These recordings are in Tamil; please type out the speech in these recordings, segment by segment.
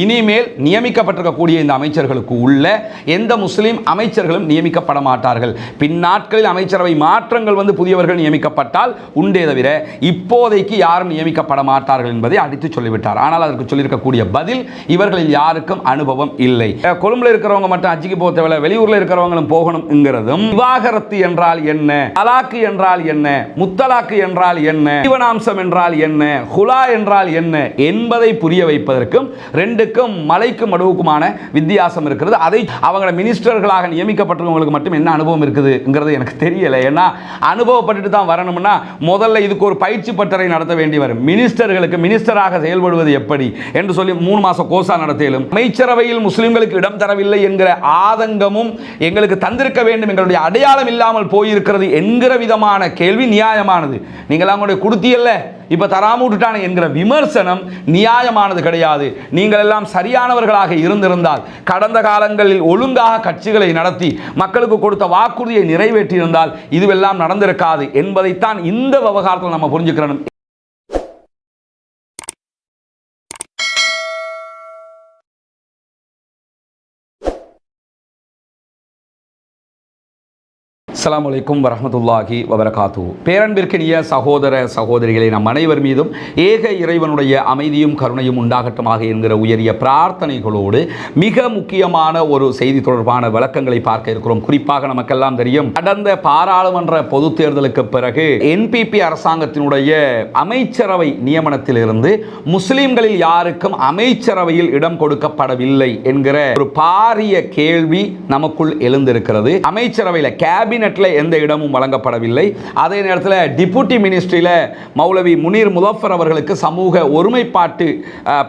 இனிமேல் நியமிக்கப்பட்டிருக்கக்கூடிய இந்த அமைச்சர்களுக்கு உள்ள எந்த முஸ்லிம் அமைச்சர்களும் நியமிக்கப்பட மாட்டார்கள். பின்னாட்களில் அமைச்சரவை மாற்றங்கள் வந்து புதியவர்கள் நியமிக்கப்பட்டால் உண்டே தவிர இப்போதைக்கு யாரும் நியமிக்கப்பட மாட்டார்கள் என்பதை அடித்து சொல்லிவிட்டார். ஆனால் அதற்கு சொல்லியிருக்கக்கூடிய பதில் இவர்களில் யாருக்கும் அனுபவம் இல்லை. கொழும்புல இருக்கிறவங்க மட்டும் அஜிக்கு போக தேவையில்ல வெளியூர்ல இருக்கிறவங்களும் போகணும்ங்கிறதும் விவாகரத்து என்றால் என்ன தலாக்கு என்றால் என்ன முத்தலாக்கு என்றால் என்ன ஜீவனாம்சம் என்றால் என்ன ஹுலா என்றால் என்ன என்பதை புரிய வைப்பதற்கும் ரெண்டுக்கும் மலைக்கும் மடுவுக்குமான வித்தியாசம் இருக்கிறது. அதை அவங்கள மினிஸ்டர்களாக நியமிக்கப்பட்டிருக்கவங்களுக்கு மட்டும் என்ன அனுபவம் இருக்குதுங்கிறது எனக்கு தெரியலை. ஏன்னா அனுபவப்பட்டுட்டு தான் வரணும்னா முதல்ல இதுக்கு ஒரு பயிற்சி பட்டறை நடத்த வேண்டி வரும். மினிஸ்டர்களுக்கு மினிஸ்டராக செயல்படுவது எப்படி என்று சொல்லி மூணு மாதம் கோசா நடத்தியலும் அமைச்சரவையில் முஸ்லிம்களுக்கு இடம் தரவில்லை என்கிற ஆதங்கமும் எங்களுக்கு தந்திருக்க வேண்டும் எங்களுடைய அடையாளம் இல்லாமல் போயிருக்கிறது என்கிற விதமான கேள்வி நியாயமானது. நீங்கள் அவங்களுடைய கொடுத்தியல்ல? இப்ப தராம விட்டுட்டானே என்கிற விமர்சனம் நியாயமானது கிடையாது. நீங்கள் எல்லாம் சரியானவர்களாக இருந்திருந்தால் கடந்த காலங்களில் ஒழுங்காக கட்சிகளை நடத்தி மக்களுக்கு கொடுத்த வாக்குறுதியை நிறைவேற்றியிருந்தால் இதுவெல்லாம் நடந்திருக்காது என்பதைத்தான் இந்த விவகாரத்தில் நம்ம புரிஞ்சுக்கிறோம் அஸ்லாம் வலைக்கும் வரமத்துல்லாஹி வபரகாத்து பேரன்பிற்கினிய சகோதர சகோதரிகளை நம் அனைவர் மீதும் ஏக இறைவனுடைய அமைதியும் கருணையும் உண்டாகட்டமாக என்கிற உயரிய பிரார்த்தனைகளோடு மிக முக்கியமான ஒரு செய்தி தொடர்பான விளக்கங்களை பார்க்க இருக்கிறோம். குறிப்பாக நமக்கெல்லாம் தெரியும் கடந்த பாராளுமன்ற பொது தேர்தலுக்கு பிறகு என்பிபி அரசாங்கத்தினுடைய அமைச்சரவை நியமனத்திலிருந்து முஸ்லிம்களில் யாருக்கும் அமைச்சரவையில் இடம் கொடுக்கப்படவில்லை என்கிற ஒரு பாரிய கேள்வி நமக்குள் எழுந்திருக்கிறது. அமைச்சரவையில் கேபினட் கேபினெட்ல எந்த இடமும் வழங்கப்படவில்லை. அதே நேரத்தில் டிபுட்டி மினிஸ்ட்ரியில் மௌலவி முனீர் முதஃபர் அவர்களுக்கு சமூக ஒருமைப்பாட்டு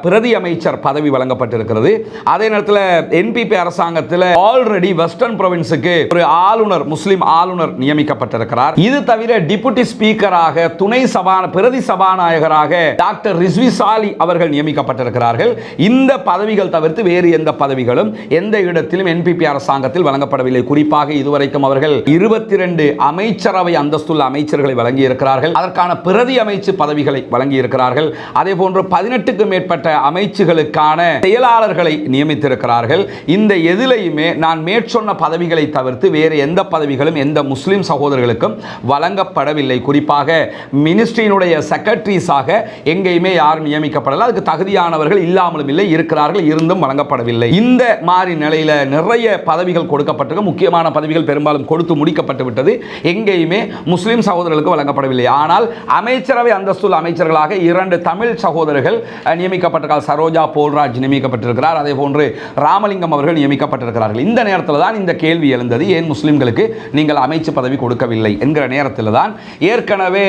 பிரதி அமைச்சர் பதவி வழங்கப்பட்டிருக்கிறது. அதே நேரத்தில் என்பிபி அரசாங்கத்தில் ஆல்ரெடி வெஸ்டர்ன் ப்ரொவின்ஸுக்கு ஒரு ஆளுநர் முஸ்லிம் ஆளுநர் நியமிக்கப்பட்டிருக்கிறார். இது தவிர டிபுட்டி ஸ்பீக்கராக துணை சபா பிரதி சபாநாயகராக டாக்டர் ரிஸ்வி சாலி அவர்கள் நியமிக்கப்பட்டிருக்கிறார்கள். இந்த பதவிகள் தவிர்த்து வேறு எந்த பதவிகளும் எந்த இடத்திலும் என்பிபி அரசாங்கத்தில் வழங்கப்படவில்லை. குறிப்பாக இதுவரைக்கும் அவர்கள் இருபது இருபத்தி ரெண்டு அமைச்சரவை அந்தஸ்துள்ள அமைச்சர்களை வழங்கி இருக்கிறார்கள் அதற்கான பிரதி அமைச்சு பதவிகளை வழங்கி இருக்கிறார்கள் அதே போன்று பதினெட்டுக்கும் மேற்பட்ட அமைச்சுகளுக்கான செயலாளர்களை நியமித்திருக்கிறார்கள். இந்த எதிலையுமே நான் மேற்சொன்ன பதவிகளை தவிர்த்து வேறு எந்த பதவிகளும் எந்த முஸ்லிம் சகோதரர்களுக்கும் வழங்கப்படவில்லை. குறிப்பாக மினிஸ்ட்ரியினுடைய செக்ரட்டரிஸாக எங்கேயுமே யாரும் நியமிக்கப்படலை. அதுக்கு தகுதியானவர்கள் இல்லாமலும் இல்லை இருக்கிறார்கள் இருந்தும் வழங்கப்படவில்லை. இந்த மாதிரி நிலையில நிறைய பதவிகள் கொடுக்கப்பட்டிருக்கு. முக்கியமான பதவிகள் பெரும்பாலும் கொடுத்து முடிக்க முடிக்கப்பட்டு விட்டது. எங்கேயுமே முஸ்லீம் சகோதரர்களுக்கு வழங்கப்படவில்லை. ஆனால் அமைச்சரவை அந்தஸ்துள்ள அமைச்சர்களாக இரண்டு தமிழ் சகோதரர்கள் அஹ், நியமிக்கப்பட்டிருக்கிறார். சரோஜா போல்ராஜ் நியமிக்கப்பட்டிருக்கிறார். அதே போன்று ராமலிங்கம் அவர்கள் நியமிக்கப்பட்டிருக்கிறார்கள். இந்த நேரத்தில் தான் இந்த கேள்வி எழுந்தது. ஏன் முஸ்லீம்களுக்கு நீங்கள் அமைச்சு பதவி கொடுக்கவில்லை என்கிற நேரத்தில் தான். ஏற்கனவே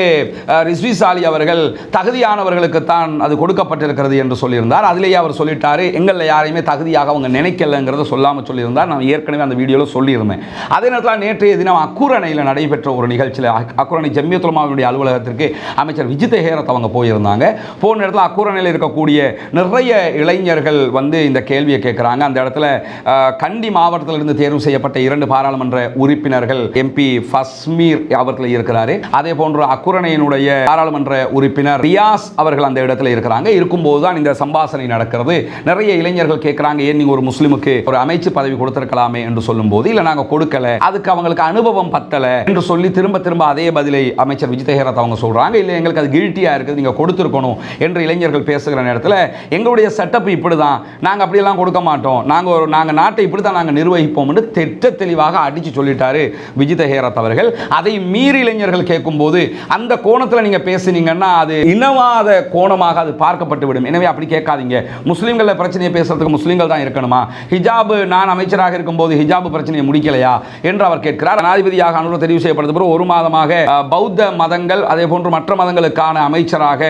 அஹ், ரிஸ்வி சாலி அவர்கள் தகுதியானவர்களுக்கு தான் அது கொடுக்கப்பட்டிருக்கிறது என்று சொல்லியிருந்தார். அதிலேயே அவர் சொல்லிட்டார் எங்களில் யாரையுமே தகுதியாக அவங்க நினைக்கலங்கிறத சொல்லாமல் சொல்லியிருந்தார். நான் ஏற்கனவே அந்த வீடியோவில் சொல்லியிருந்தேன். அதே நேரத்தில் நேற்றைய தினம் அக்குரணையில் நடைபெற்ற ஒரு நிகழ்ச்சியில் அக்குரணை ஜம்மியத்துலமாவினுடைய அலுவலகத்திற்கு அமைச்சர் விஜித் ஹேரத் அவங்க போயிருந்தாங்க. போன இடத்துல அக்குரணையில் இருக்கக்கூடிய நிறைய இளைஞர்கள் வந்து இந்த கேள்வியை கேட்குறாங்க அந்த இடத்துல கண்டி மாவட்டத்திலிருந்து தேர்வு செய்யப்பட்ட இரண்டு பாராளுமன்ற உறுப்பினர்கள் எம்பி ஃபஸ்மீர் அவர்கள் இருக்கிறாரு. அதே போன்று அக்குரணையினுடைய பாராளுமன்ற உறுப்பினர் ரியாஸ் அவர்கள் அந்த இடத்துல இருக்கிறாங்க. இருக்கும்போது தான் இந்த சம்பாசனை நடக்கிறது. நிறைய இளைஞர்கள் கேட்குறாங்க ஏன் நீங்கள் ஒரு முஸ்லிமுக்கு ஒரு அமைச்சு பதவி கொடுத்திருக்கலாமே என்று சொல்லும்போது இல்லை நாங்கள் கொடுக்கல. அதுக்கு அவங்களுக்கு அனுபவம் பத்தல என்று சொல்லி திரும்ப திரும்ப அதே பதிலை அமைச்சர் விஜய் ஹேரத் அவங்க சொல்கிறாங்க இல்லை எங்களுக்கு அது கில்ட்டியாக இருக்குது நீங்கள் கொடுத்துருக்கணும் என்று இளைஞர்கள் பேசுகிற நேரத்தில் எங்களுடைய செட்டப் இப்படி தான் நாங்கள் அப்படியெல்லாம் கொடுக்க மாட்டோம். நாங்கள் ஒரு நாங்கள் நாட்டை இப்படி தான் நாங்கள் நிர்வகிப்போம்னு என்று திட்ட தெளிவாக அடித்து சொல்லிட்டாரு விஜித ஹேரத் அவர்கள். அதை மீறி இளைஞர்கள் கேட்கும்போது அந்த கோணத்தில் நீங்கள் பேசுனீங்கன்னா அது இனவாத கோணமாக அது பார்க்கப்பட்டு விடும். எனவே அப்படி கேட்காதீங்க. முஸ்லீம்களில் பிரச்சனையை பேசுறதுக்கு முஸ்லீம்கள் தான் இருக்கணுமா? ஹிஜாபு நான் அமைச்சராக இருக்கும்போது ஹிஜாபு பிரச்சனையை முடிக்கலையா? என்று அவர் கேட்கிறார். ஜனாதிபதியாக அனுர தெரிவு செய்யப்பட்ட பிறகு ஒரு மாதமாக பௌத்த மதங்கள் அதே போன்று மற்ற மதங்களுக்கான அமைச்சராக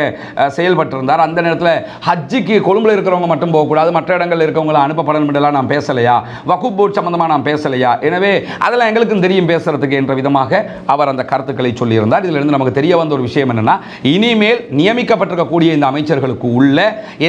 செயல்பட்டிருந்தார். அந்த நேரத்தில் ஹஜ்ஜிக்கு கொழும்பில் இருக்கிறவங்க மட்டும் போகக்கூடாது மற்ற இடங்களில் இருக்கவங்களை அனுப்பப்படணும் என்றெல்லாம் நான் பேசலையா? வகுப் போர்ட் சம்மந்தமாக நான் பேசலையா? எனவே அதெல்லாம் எங்களுக்கும் தெரியும் பேசுறதுக்கு என்ற விதமாக அவர் அந்த கருத்துக்களை சொல்லியிருந்தார். இதிலிருந்து நமக்கு தெரிய வந்த ஒரு விஷயம் என்னென்னா இனிமேல் நியமிக்கப்பட்டிருக்கக்கூடிய இந்த அமைச்சர்களுக்கு உள்ள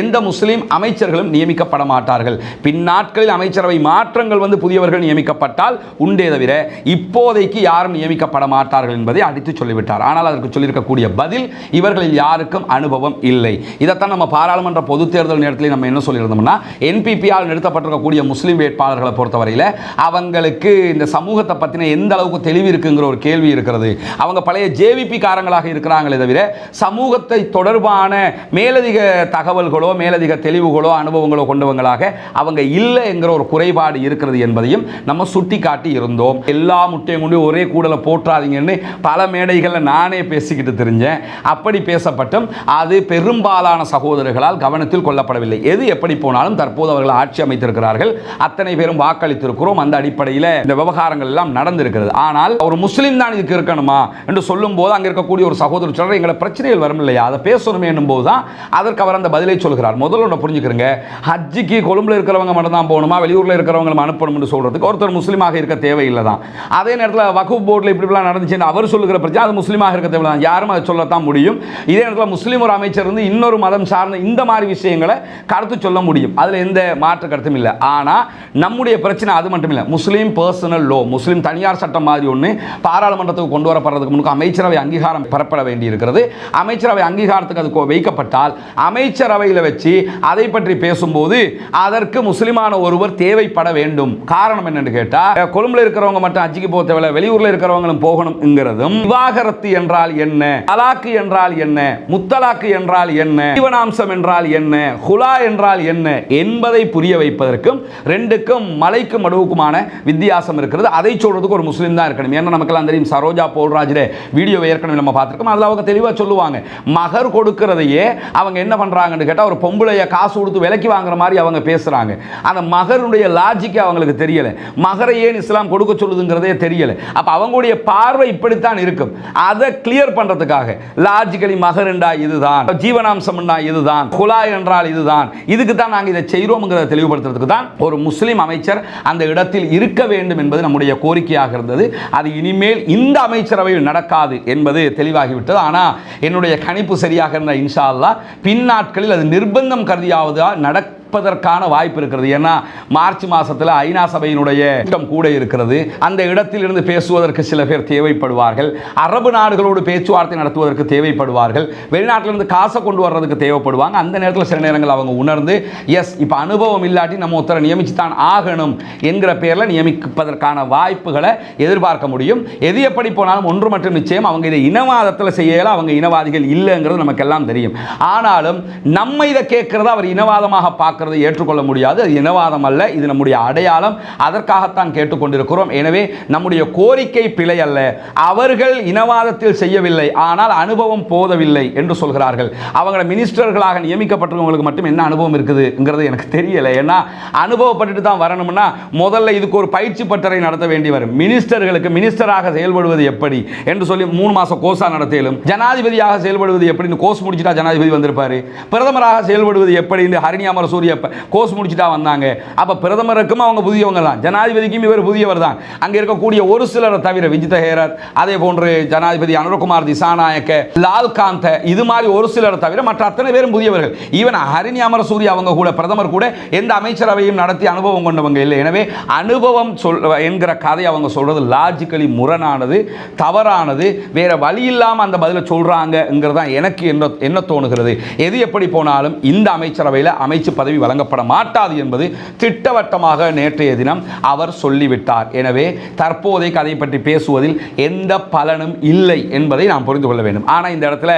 எந்த முஸ்லீம் அமைச்சர்களும் நியமிக்கப்பட மாட்டார்கள். பின்னாட்களில் அமைச்சரவை மாற்றங்கள் வந்து புதியவர்கள் நியமிக்கப்பட்டால் உண்டே தவிர இப்போ இப்போதைக்கு யாரும் நியமிக்கப்பட மாட்டார்கள் என்பதை அடித்து சொல்லிவிட்டார். ஆனால் அதற்கு சொல்லியிருக்கக்கூடிய பதில் இவர்களில் யாருக்கும் அனுபவம் இல்லை. இதைத்தான் நம்ம பாராளுமன்ற பொதுத் தேர்தல் நேரத்தில் நம்ம என்ன சொல்லியிருந்தோம்னா என்பிபியால் நிறுத்தப்பட்டிருக்கக்கூடிய முஸ்லீம் வேட்பாளர்களை பொறுத்தவரையில் அவங்களுக்கு இந்த சமூகத்தை பற்றின எந்த அளவுக்கு தெளிவு இருக்குங்கிற ஒரு கேள்வி இருக்கிறது. அவங்க பழைய ஜேவிபி காரங்களாக இருக்கிறாங்களே தவிர சமூகத்தை தொடர்பான மேலதிக தகவல்களோ மேலதிக தெளிவுகளோ அனுபவங்களோ கொண்டவங்களாக அவங்க இல்லை என்கிற ஒரு குறைபாடு இருக்கிறது என்பதையும் நம்ம சுட்டி காட்டி இருந்தோம். எல்லா முட்டையும் கொண்டு ஒரே கூடலை போற்றாதீங்கன்னு பல மேடைகளில் நானே பேசிக்கிட்டு தெரிஞ்சேன். அப்படி பேசப்பட்டும் அது பெரும்பாலான சகோதரர்களால் கவனத்தில் கொள்ளப்படவில்லை. எது எப்படி போனாலும் தற்போது அவர்கள் ஆட்சி அமைத்திருக்கிறார்கள். அத்தனை பேரும் வாக்களித்திருக்கிறோம். அந்த அடிப்படையில் இந்த விவகாரங்கள் எல்லாம் நடந்திருக்கிறது. ஆனால் ஒரு முஸ்லீம் தான் இதுக்கு இருக்கணுமா என்று சொல்லும் போது அங்கே இருக்கக்கூடிய ஒரு சகோதரர் சொல்கிற எங்களை பிரச்சனைகள் வரும் இல்லையா? அதை பேசணுமே என்னும் போது தான் அதற்கு அவர் அந்த பதிலை சொல்கிறார். முதல்ல ஒன்று புரிஞ்சுக்கிறங்க. ஹஜ்ஜிக்கு கொழும்பில் இருக்கிறவங்க மட்டும் தான் போகணுமா? வெளியூரில் இருக்கிறவங்களும் அனுப்பணும்னு சொல்கிறதுக்கு ஒருத்தர் முஸ்லீமாக இருக்க தேவையில்லை தான் அதே நேரத்தில் வகுப் போர்டில் இப்படிலாம் நடந்துச்சுன்னு அவர் சொல்லுகிற பிரச்சனை அது முஸ்லீமாக இருக்க தேவையில்லை. யாரும் அதை சொல்லத்தான் முடியும். இதே நேரத்தில் முஸ்லீம் ஒரு அமைச்சர் இருந்து இன்னொரு மதம் சார்ந்த இந்த மாதிரி விஷயங்களை கருத்து சொல்ல முடியும். அதில் எந்த மாற்று கருத்தும் இல்லை. ஆனால் நம்முடைய பிரச்சனை அது மட்டும் இல்லை முஸ்லீம் பர்சனல் லோ முஸ்லீம் தனியார் சட்டம் மாதிரி ஒன்று பாராளுமன்றத்துக்கு கொண்டு வரப்படுறதுக்கு முன்னுக்கு அமைச்சரவை அங்கீகாரம் பெறப்பட வேண்டி இருக்கிறது அமைச்சரவை அங்கீகாரத்துக்கு அது வைக்கப்பட்டால் அமைச்சரவையில் வச்சு அதை பற்றி பேசும்போது அதற்கு முஸ்லிமான ஒருவர் தேவைப்பட வேண்டும். காரணம் என்னன்னு கேட்டால் கொழும்புல இருக்கிறவங்க மட்டும் அச்சுக்கு போக தேவையில்ல. வெளியூர்ல இருக்கிறவங்களும் போகணும்ங்கிறதும் விவாகரத்து என்றால் என்ன? தலாக்கு என்றால் என்ன? முத்தலாக்கு என்றால் என்ன? ஜீவனாம்சம் என்றால் என்ன? ஹுலா என்றால் என்ன? என்பதை புரிய வைப்பதற்கும் ரெண்டுக்கும் மலைக்கும் மடுவுக்குமான வித்தியாசம் இருக்கிறது. அதை சொல்றதுக்கு ஒரு முஸ்லீம் தான் இருக்கணும். ஏன்னா நமக்கெல்லாம் தெரியும் சரோஜா போல்ராஜில் வீடியோ ஏற்கனவே நம்ம பார்த்துருக்கோம். அதில் அவங்க தெளிவாக சொல்லுவாங்க மகர் கொடுக்கறதையே அவங்க என்ன பண்றாங்கன்னு கேட்டால் ஒரு பொம்பளைய காசு கொடுத்து விலைக்கு வாங்குற மாதிரி அவங்க பேசுறாங்க. அந்த மகருடைய லாஜிக் அவங்களுக்கு தெரியல. மகரை ஏன் இஸ்லாம் கொடுக்க சொல்லுதுங்கிறதே தெரியல. அப்ப அவங்களுடைய பார்வை இப்படித்தான் இருக்கும். அதை கிளியர் பண்ணுறதுக்காக லாஜிக்கலி மகர் என்றா இதுதான். ஜீவனாம்சம் இதுதான். குலா என்றால் இதுதான். இதுக்கு தான் நாங்கள் இதை செய்கிறோம்ங்கிறத தெளிவுபடுத்துறதுக்கு தான் ஒரு முஸ்லீம் அமைச்சர் அந்த இடத்தில் இருக்க வேண்டும் என்பது நம்முடைய கோரிக்கையாக இருந்தது. அது இனிமேல் இந்த அமைச்சரவையில் நடக்காது என்பது தெளிவாகிவிட்டது. ஆனால் என்னுடைய கணிப்பு சரியாக இருந்த இன்ஷா அல்லா பின் நாட்களில் அது நிர்பந்தம் கருதியாவதா நடக்க நடப்பதற்கான வாய்ப்பு இருக்கிறது. ஏன்னா மார்ச் மாசத்துல ஐநா சபையினுடைய கூட்டம் கூட இருக்கிறது. அந்த இடத்திலிருந்து பேசுவதற்கு சில பேர் தேவைப்படுவார்கள். அரபு நாடுகளோடு பேச்சுவார்த்தை நடத்துவதற்கு தேவைப்படுவார்கள். வெளிநாட்டிலிருந்து காசை கொண்டு வர்றதுக்கு தேவைப்படுவாங்க. அந்த நேரத்தில் சில நேரங்கள் அவங்க உணர்ந்து எஸ் இப்போ அனுபவம் இல்லாட்டி நம்ம ஒருத்தரை நியமிச்சு தான் ஆகணும் என்கிற பேரில் நியமிப்பதற்கான வாய்ப்புகளை எதிர்பார்க்க முடியும். எது எப்படி போனாலும் ஒன்று மட்டும் நிச்சயம் அவங்க இதை இனவாதத்தில் செய்யல அவங்க இனவாதிகள் இல்லைங்கிறது நமக்கெல்லாம் தெரியும். ஆனாலும் நம்ம இதை கேட்கறத அவர் இனவாதமாக பார்க்க பார்க்கறதை ஏற்றுக்கொள்ள முடியாது. அது இனவாதம் அல்ல. இது நம்முடைய அடையாளம். அதற்காகத்தான் கேட்டுக்கொண்டிருக்கிறோம். எனவே நம்முடைய கோரிக்கை பிழை அல்ல. அவர்கள் இனவாதத்தில் செய்யவில்லை. ஆனால் அனுபவம் போதவில்லை என்று சொல்கிறார்கள். அவங்கள மினிஸ்டர்களாக நியமிக்கப்பட்டவங்களுக்கு மட்டும் என்ன அனுபவம் இருக்குதுங்கிறது எனக்கு தெரியலை. ஏன்னா அனுபவப்பட்டுட்டு தான் வரணும்னா முதல்ல இதுக்கு ஒரு பயிற்சி பட்டறை நடத்த வேண்டி வரும். மினிஸ்டர்களுக்கு மினிஸ்டராக செயல்படுவது எப்படி என்று சொல்லி மூணு மாசம் கோர்ஸாக நடத்திலும் ஜனாதிபதியாக செயல்படுவது எப்படின்னு கோர்ஸ் முடிச்சுட்டா ஜனாதிபதி வந்திருப்பாரு. பிரதமராக செயல்படுவது எப்படின்னு ஹரிணி அமர சூரிய கோர்ஸ் முடிச்சிட்டா வந்தாங்க. அப்போ பிரதமருக்கும் அவங்க புதியவங்க தான். ஜனாதிபதிக்கும் இவர் புதியவர் தான். அங்க இருக்கக்கூடிய ஒரு சிலரை தவிர விஜித ஹேரர் அதே போன்று ஜனாதிபதி அனுரகுமார் திசாநாயக்க லால்காந்த இது மாதிரி ஒரு சிலரை தவிர மற்ற அத்தனை பேரும் புதியவர்கள். ஈவன் ஹரிணி அமரசூரி அவங்க கூட பிரதமர் கூட எந்த அமைச்சரவையும் நடத்தி அனுபவம் கொண்டவங்க இல்லை. எனவே அனுபவம் சொல் என்கிற கதை அவங்க சொல்றது லாஜிக்கலி முரணானது தவறானது வேற வழி இல்லாமல் அந்த பதிலை சொல்றாங்கங்கிறது தான் எனக்கு என்ன என்ன தோணுகிறது. எது எப்படி போனாலும் இந்த அமைச்சரவையில் அமைச்சு பதவி வழங்கப்பட மாட்டாது என்பது திட்டவட்டமாக நேற்றைய தினம் அவர் சொல்லிவிட்டார். எனவே தற்போதைய கதை பற்றி பேசுவதில் எந்த பலனும் இல்லை என்பதை நாம் புரிந்து கொள்ள வேண்டும். ஆனால் இந்த இடத்துல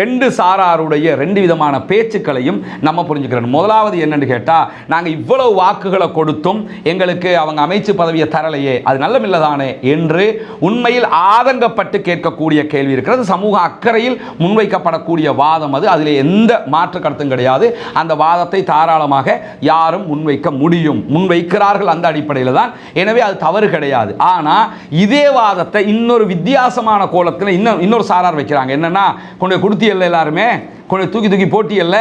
ரெண்டு சாராருடைய ரெண்டு விதமான பேச்சுக்களையும் நம்ம புரிஞ்சுக்கிறோம். முதலாவது என்னன்னு கேட்டால் நாங்கள் இவ்வளவு வாக்குகளை கொடுத்தும் எங்களுக்கு அவங்க அமைச்சு பதவியை தரலையே அது நல்லமில்லதானே என்று உண்மையில் ஆதங்கப்பட்டு கேட்கக்கூடிய கேள்வி இருக்கிறது. சமூக அக்கறையில் முன்வைக்கப்படக்கூடிய வாதம் அது. அதில் எந்த மாற்று கருத்தும் கிடையாது. அந்த வாதத்தை தாராள தாராளமாக யாரும் முன்வைக்க முடியும். முன்வைக்கிறார்கள் அந்த அடிப்படையில் தான். எனவே அது தவறு கிடையாது. ஆனால் இதே வாதத்தை இன்னொரு வித்தியாசமான கோலத்தில் இன்னும் இன்னொரு சாரார் வைக்கிறாங்க. என்னென்னா கொண்டு கொடுத்தியல்ல எல்லாருமே? கொஞ்சம் தூக்கி தூக்கி போட்டியல்ல?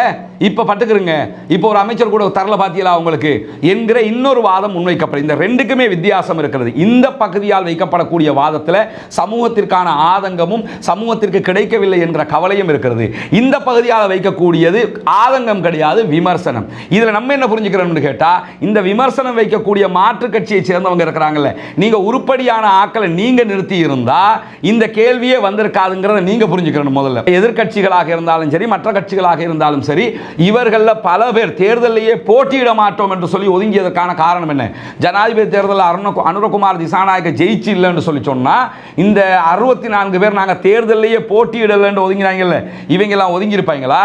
இப்போ பட்டுக்கிறங்க இப்போ ஒரு அமைச்சர் கூட தரல பார்த்தீங்களா உங்களுக்கு? என்கிற இன்னொரு வாதம் முன்வைக்கப்படும். இந்த ரெண்டுக்குமே வித்தியாசம் இருக்கிறது. இந்த பகுதியால் வைக்கப்படக்கூடிய வாதத்தில் சமூகத்திற்கான ஆதங்கமும் சமூகத்திற்கு கிடைக்கவில்லை என்ற கவலையும் இருக்கிறது. இந்த பகுதியால் வைக்கக்கூடியது ஆதங்கம் கிடையாது விமர்சனம். இதில் நம்ம என்ன புரிஞ்சுக்கிறோம்னு கேட்டால் இந்த விமர்சனம் வைக்கக்கூடிய மாற்று கட்சியை சேர்ந்தவங்க இருக்கிறாங்கல்ல. நீங்கள் உருப்படியான ஆக்களை நீங்கள் நிறுத்தி இருந்தால் இந்த கேள்வியே வந்திருக்காதுங்கிறத நீங்கள் புரிஞ்சுக்கணும் முதல்ல. எதிர்க்கட்சிகளாக இருந்தாலும் சரி மற்ற மற்ற கட்சிகளாக இருந்தாலும் சரி இவர்களில் பல பேர் தேர்தலையே போட்டியிட மாட்டோம் என்று சொல்லி ஒதுங்கியதற்கான காரணம் என்ன? ஜனாதிபதி தேர்தலில் அருண அனுரகுமார் திசாநாயக ஜெயிச்சு இல்லைன்னு சொல்லி சொன்னால் இந்த அறுபத்தி நான்கு பேர் நாங்கள் தேர்தலையே போட்டியிடலன்னு ஒதுங்கினாங்கல்ல இவங்கெல்லாம் ஒதுங்கியிருப்பாங்களா?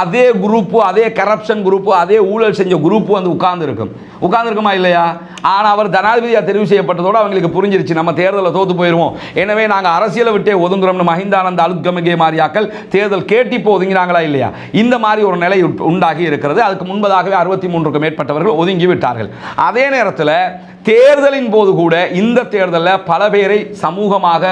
அதே குரூப்பு அதே கரப்ஷன் குரூப்பு அதே ஊழல் செஞ்ச குரூப்பு வந்து உட்கார்ந்துருக்கும். உட்கார்ந்துருக்குமா இல்லையா? ஆனால் அவர் ஜனாதிபதியாக தெரிவு செய்யப்பட்டதோடு அவங்களுக்கு புரிஞ்சிருச்சு நம்ம தேர்தலில் தோற்று போயிடுவோம். எனவே நாங்கள் அரசியலை விட்டே ஒதுங்குறோம்னு மஹிந்தானந்த அலுத்கமகே மாரியாக்கள் தேர்தல் கேட்டிப்போ ஒதுங்கினாங்க ஒதுங்கினாங்களா இல்லையா? இந்த மாதிரி ஒரு நிலை உண்டாகி இருக்கிறது. அதுக்கு முன்பதாகவே அறுபத்தி மூன்றுக்கும் மேற்பட்டவர்கள் ஒதுங்கி விட்டார்கள். அதே நேரத்தில் தேர்தலின் போது கூட இந்த தேர்தலில் பல பேரை சமூகமாக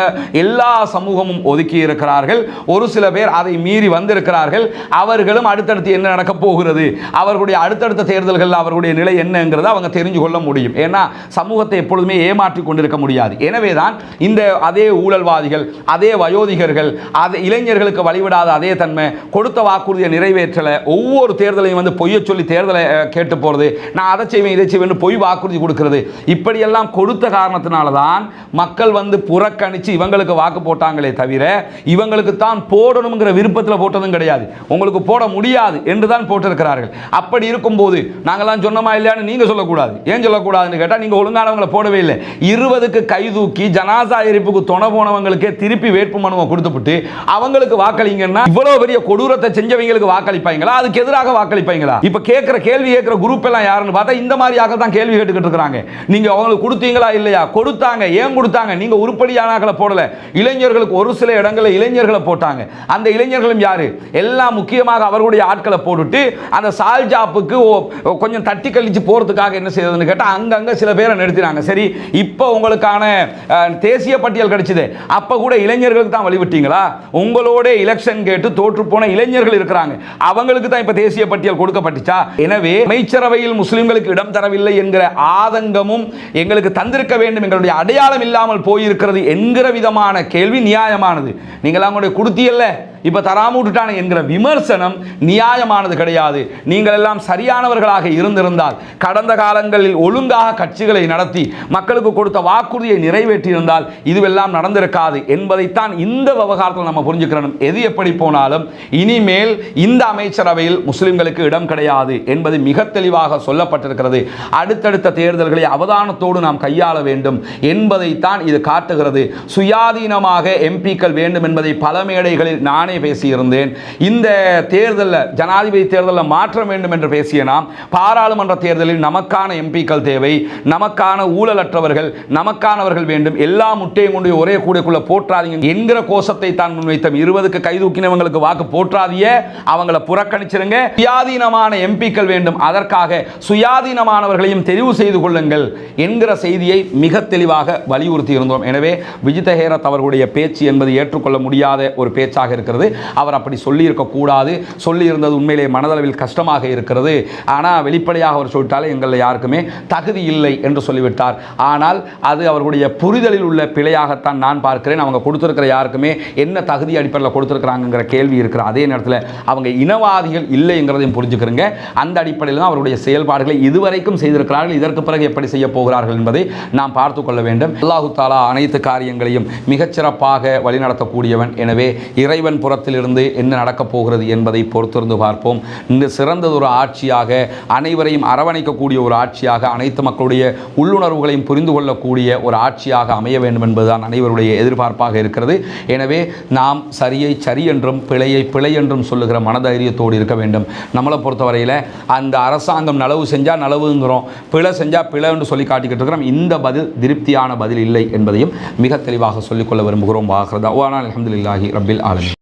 எல்லா சமூகமும் ஒதுக்கி இருக்கிறார்கள். ஒரு சில பேர் அதை மீறி வந்திருக்கிறார்கள். அவர்களும் அடுத்தடுத்து என்ன நடக்கப் போகிறது? அவர்களுடைய அடுத்தடுத்த தேர்தல்களில் அவர்களுடைய நிலை என்னங்கிறத அவங்க தெரிஞ்சு கொள்ள முடியும். ஏன்னா சமூகத்தை எப்பொழுதுமே ஏமாற்றி கொண்டிருக்க முடியாது. எனவே தான் இந்த அதே ஊழல்வாதிகள் அதே வயோதிகர்கள் அதே இளைஞர்களுக்கு வழிவிடாத அதே தன்மை கொடுத்த வாக்குறுதியை நிறைவேற்றலை ஒவ்வொரு தேர்தலையும் வந்து பொய்ய சொல்லி தேர்தலை கேட்டு போகிறது நான் அதை செய்வேன் இதை செய்வேன் பொய் வாக்குறுதி கொடுக்கிறது இப்படியெல்லாம் கொடுத்த காரணத்தினால தான் மக்கள் வந்து புறக்கணித்து இவங்களுக்கு வாக்கு போட்டாங்களே தவிர இவங்களுக்கு தான் போடணுங்கிற விருப்பத்தில் போட்டதும் கிடையாது. உங்களுக்கு போட முடியாது என்று தான் போட்டிருக்கிறார்கள். அப்படி இருக்கும்போது நாங்கள்லாம் சொன்னோமா இல்லையான்னு நீங்கள் சொல்லக்கூடாது. ஏன் சொல்லக்கூடாதுன்னு கேட்டால் நீங்கள் ஒழுங்கானவங்களை போடவே இல்லை. இருபதுக்கு கை தூக்கி ஜனாசா எரிப்புக்கு துணை போனவங்களுக்கே திருப்பி வேட்பு மனுவை கொடுத்துவிட்டு அவங்களுக்கு வாக்களிங்கன்னா இவ்வளோ பெரிய கொடூரத்தை செஞ்சவங்களுக்கு வாக்களிப்பாங்களா? அதுக்கு எதிராக வாக்களிப்பாங்களா? இப்போ கேட்குற கேள்வி கேட்குற குரூப் எல்லாம் யாருன்னு பார்த்தா இந்த மாதிரி தான் கேள்வி கேட்டுக்கிட்டு இருக்கிறாங்க. நீங்கள் அவங்களுக்கு கொடுத்தீங்களா இல்லையா? கொடுத்தாங்க. ஏன் கொடுத்தாங்க? நீங்கள் உருப்படியானாக்களை போடலை போடல. இளைஞர்களுக்கு ஒரு சில இடங்களில் இளைஞர்களை போட்டாங்க. அந்த இளைஞர்களும் யார்? எல்லாம் முக்கியமாக அவர்களுடைய ஆட்களை போட்டுட்டு அந்த சால்ஜாப்புக்கு ஓ- கொஞ்சம் தட்டி கழிச்சு போகிறதுக்காக என்ன செய்யறதுன்னு கேட்டால் அங்கங்கே சில பேரை நிறுத்தினாங்க. சரி இப்போ உங்களுக்கான தேசிய பட்டியல் கிடைச்சிது. அப்போ கூட இளைஞர்களுக்கு தான் வழிவிட்டீங்களா? உங்களோட எலெக்ஷன் கேட்டு தோற்று போன இளைஞர்கள் இருக்கிறாங்க. அவங்களுக்கு தான் இப்போ தேசிய பட்டியல் கொடுக்கப்பட்டுச்சா? எனவே அமைச்சரவையில் முஸ்லிம்களுக்கு இடம் தரவில்லை என்கிற ஆதங்கமும் எங்களுக்கு தந்திருக்க வேண்டும் எங்களுடைய அடையாளம் இல்லாமல் போயிருக்கிறது என்கிற விதமான கேள்வி நியாயமானது. நீங்களாம் கூட கொடுத்தியல்ல இப்போ தராமல் விட்டுட்டானே என்கிற விமர்சனம் நியாயமானது கிடையாது. நீங்கள் எல்லாம் சரியானவர்களாக இருந்திருந்தால் கடந்த காலங்களில் ஒழுங்காக கட்சிகளை நடத்தி மக்களுக்கு கொடுத்த வாக்குறுதியை நிறைவேற்றியிருந்தால் இதுவெல்லாம் நடந்திருக்காது என்பதைத்தான் இந்த விவகாரத்தில் நம்ம புரிஞ்சுக்கிறோம் எது எப்படி போனாலும் இனிமேல் இந்த அமைச்சரவையில் முஸ்லிம்களுக்கு இடம் கிடையாது என்பது மிக தெளிவாக சொல்லப்பட்டிருக்கிறது. அடுத்தடுத்த தேர்தல்களை அவதானத்தோடு நாம் கையாள வேண்டும் என்பதைத்தான் இது காட்டுகிறது. சுயாதீனமாக எம்பிக்கள் வேண்டும் என்பதை பல மேடைகளில் நானே நானே பேசியிருந்தேன். இந்த தேர்தலில் ஜனாதிபதி தேர்தலில் மாற்றம் வேண்டும் என்று பேசிய நாம் பாராளுமன்ற தேர்தலில் நமக்கான எம்பிக்கள் தேவை நமக்கான ஊழலற்றவர்கள் நமக்கானவர்கள் வேண்டும். எல்லா முட்டையும் கொண்டு ஒரே கூடைக்குள்ளே போற்றாதீங்க. என்கிற கோஷத்தை தான் முன்வைத்தோம். இருபதுக்கு கைதூக்கினவங்களுக்கு வாக்கு போற்றாதிய அவங்கள புறக்கணிச்சிருங்க. சுயாதீனமான எம்பிக்கள் வேண்டும். அதற்காக சுயாதீனமானவர்களையும் தெரிவு செய்து கொள்ளுங்கள் என்கிற செய்தியை மிக தெளிவாக வலியுறுத்தி இருந்தோம் எனவே விஜித ஹேரத் அவர்களுடைய பேச்சு என்பது ஏற்றுக்கொள்ள முடியாத ஒரு பேச்சாக இருக்கிறது. இருக்கிறது. அவர் அப்படி சொல்லியிருக்கக்கூடாது சொல்லியிருந்தது உண்மையிலே மனதளவில் கஷ்டமாக இருக்கிறது. ஆனால் வெளிப்படையாக அவர் சொல்லிட்டாலே எங்களில் யாருக்குமே தகுதி இல்லை என்று சொல்லிவிட்டார். ஆனால் அது அவர்களுடைய புரிதலில் உள்ள பிழையாகத்தான் நான் பார்க்கிறேன். அவங்க கொடுத்துருக்கிற யாருக்குமே என்ன தகுதி அடிப்படையில் கொடுத்துருக்குறாங்கிற கேள்வி இருக்கிற அதே நேரத்தில் அவங்க இனவாதிகள் இல்லைங்கிறதையும் புரிஞ்சுக்கிறங்க. அந்த அடிப்படையில் தான் அவருடைய செயல்பாடுகளை இதுவரைக்கும் செய்திருக்கிறார்கள். இதற்கு பிறகு எப்படி செய்ய போகிறார்கள் என்பதை நாம் பார்த்து கொள்ள வேண்டும். அல்லாஹு தாலா அனைத்து காரியங்களையும் மிகச்சிறப்பாக வழிநடத்தக்கூடியவன். எனவே இறைவன் புறத்திலிருந்து என்ன நடக்கப் போகிறது என்பதை பொறுத்திருந்து பார்ப்போம். இந்த சிறந்ததொரு ஆட்சியாக அனைவரையும் அரவணைக்கக்கூடிய ஒரு ஆட்சியாக அனைத்து மக்களுடைய உள்ளுணர்வுகளையும் புரிந்து கொள்ளக்கூடிய ஒரு ஆட்சியாக அமைய வேண்டும் என்பதுதான் அனைவருடைய எதிர்பார்ப்பாக இருக்கிறது. எனவே நாம் சரியை சரி என்றும் பிழையை பிழை என்றும் சொல்லுகிற மனதைரியத்தோடு இருக்க வேண்டும். நம்மளை பொறுத்தவரையில் அந்த அரசாங்கம் நலவு செஞ்சால் நலவுங்கிறோம் பிழை செஞ்சால் பிழை என்று சொல்லி காட்டிக்கிட்டு இருக்கிறோம். இந்த பதில் திருப்தியான பதில் இல்லை என்பதையும் மிக தெளிவாக சொல்லிக்கொள்ள விரும்புகிறோம். வாகிறதா ஓனால் அலமதுல்லாஹி ரபில் ஆலமி